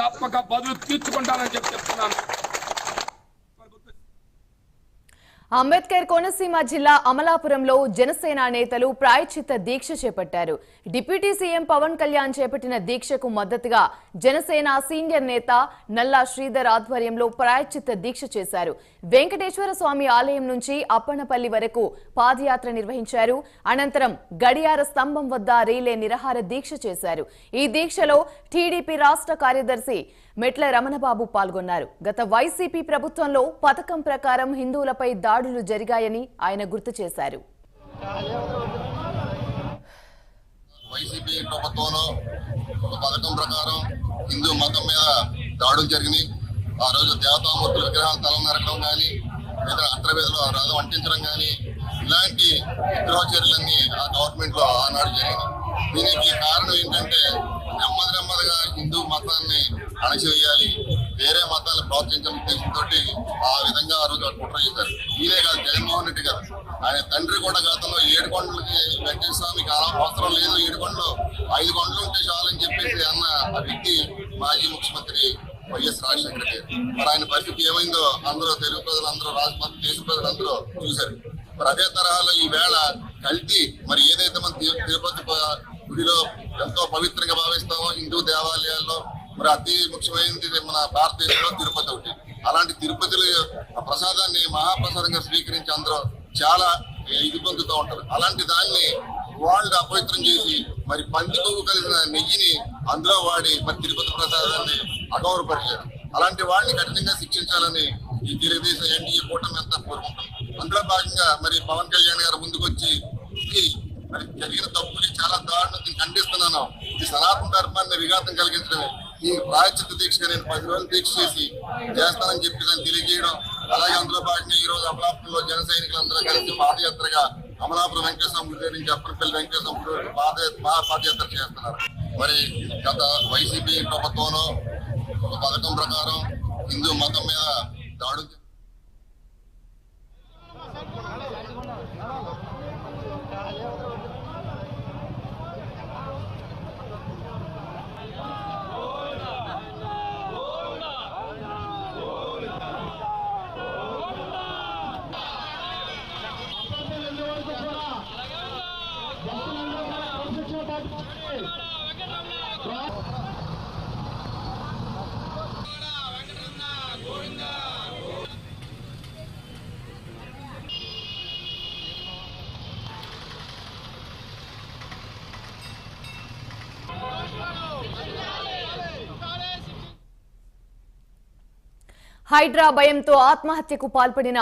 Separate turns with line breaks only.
తప్పక బదులు తీర్చుకుంటానని చెప్పి చెప్తున్నాను.
అంబేద్కర్ కోనసీమ జిల్లా అమలాపురంలో జనసేన నేతలు ప్రాయశ్చిత్త దీక్ష చేపట్టారు. డిప్యూటీ సీఎం పవన్ కళ్యాణ్ చేపట్టిన దీక్షకు మద్దతుగా జనసేన సీనియర్ నేత నల్లా శ్రీధర్ ఆధ్వర్యంలో ప్రాయశ్చిత్త దీక్ష చేశారు. వెంకటేశ్వర స్వామి ఆలయం నుంచి అప్పనపల్లి వరకు పాదయాత్ర నిర్వహించారు. అనంతరం గడియార స్తంభం వద్ద రీలే నిరహార దీక్ష చేశారు. ఈ దీక్షలో టీడీపీ రాష్ట్ర కార్యదర్శి మెట్ల రమణబాబు పాల్గొన్నారు. గత వైసీపీ ప్రభుత్వంలో పథకం ప్రకారం హిందువులపై దాడులు జరిగాయని ఆయన గుర్తు చేశారు.
వైసీపీ ప్రభుత్వంలో పథకం ప్రకారం హిందూ మతం మీద దాడులు జరిగినాయి. ఆ రోజు దేవతామూర్తుల విగ్రహాలు తల నరకడం కానీ లేదా అంతర్వేదిలో రథం అంటించడం కానీ ఇలాంటి విగ్రహ చర్యలన్నీ ఆ గవర్నమెంట్లో ఆనాడు జరిగినాయి. దీనికి కారణం ఏంటంటే నెమ్మది నెమ్మదిగా హిందూ మతాన్ని అణచివేయాలి వేరే మతాలను ప్రోత్సహించిన ఉద్దేశంతో ఆ విధంగా ఆ రోజు కుట్ర చేశారు. ఈయనే కాదు జగన్మోహన్ రెడ్డి గారు. ఆయన తండ్రి కూడా గతంలో ఏడు కొండలకి వెంకటేశ్వర స్వామికి అవసరం లేదు ఏడు కొండలు ఐదు కొండలు ఉంటే చాలని చెప్పేసి అన్న ఆ వ్యక్తి మాజీ ముఖ్యమంత్రి వైఎస్ రాజశేఖర గారు. మరి ఆయన పరిస్థితి ఏమైందో అందరూ తెలుగు ప్రజలు అందరూ రాష్ట్ర దేశ ప్రజలందరూ చూశారు. మరి అదే తరహాలో ఈ వేళ కల్తీ మరి ఏదైతే మన తిరుపతి గుడిలో ఎంతో పవిత్రంగా భావిస్తాము. హిందూ దేవాలయాల్లో మరి అతి ముఖ్యమైనది మన భారతదేశంలో తిరుపతి ఒకటి. అలాంటి తిరుపతిలో ఆ ప్రసాదాన్ని మహాప్రసాదంగా స్వీకరించి అందరూ చాలా ఇది పొందుతూ ఉంటారు. అలాంటి దాన్ని వాళ్ళు అపవిత్రం చేసి మరి పంది కొవ్వు కలిసిన నెయ్యిని అందులో వాడి మరి తిరుపతి ప్రసాదాన్ని అగౌరవపరిచారు. అలాంటి వాడిని కఠినంగా శిక్షించాలని ఈ తెలుగుదేశం ఎన్డీఏ కూటమి అంతా కోరుకుంటాం అందులో భాగంగా మరి పవన్ కళ్యాణ్ గారు ముందుకొచ్చి ఈ మరి జరిగిన తప్పుని చాలా దారుణం దీన్ని ఖండిస్తున్నాను. ఈ సనాతన ధర్మాన్ని విఘాతం కలిగించడమే. ఈ ప్రాయచిత్త దీక్షగా నేను పది రోజులు దీక్ష చేసి చేస్తానని చెప్పి నేను తెలియజేయడం అలాగే అందులో భాగంగా ఈ రోజు అమలాపురంలో జన సైనికులందరూ కలిసి పాదయాత్రగా అమలాపురం వెంకటేశ్వర గుడి నుంచి అప్పటిపల్లి వెంకటేశ్వర పాద పాదయాత్ర చేస్తున్నారు. మరి గత వైసీపీ ప్రభుత్వంలో ఒక పథకం ప్రకారం హిందూ మతం మీద దాడులు
హైడ్రా భయంతో ఆత్మహత్యకు పాల్పడిన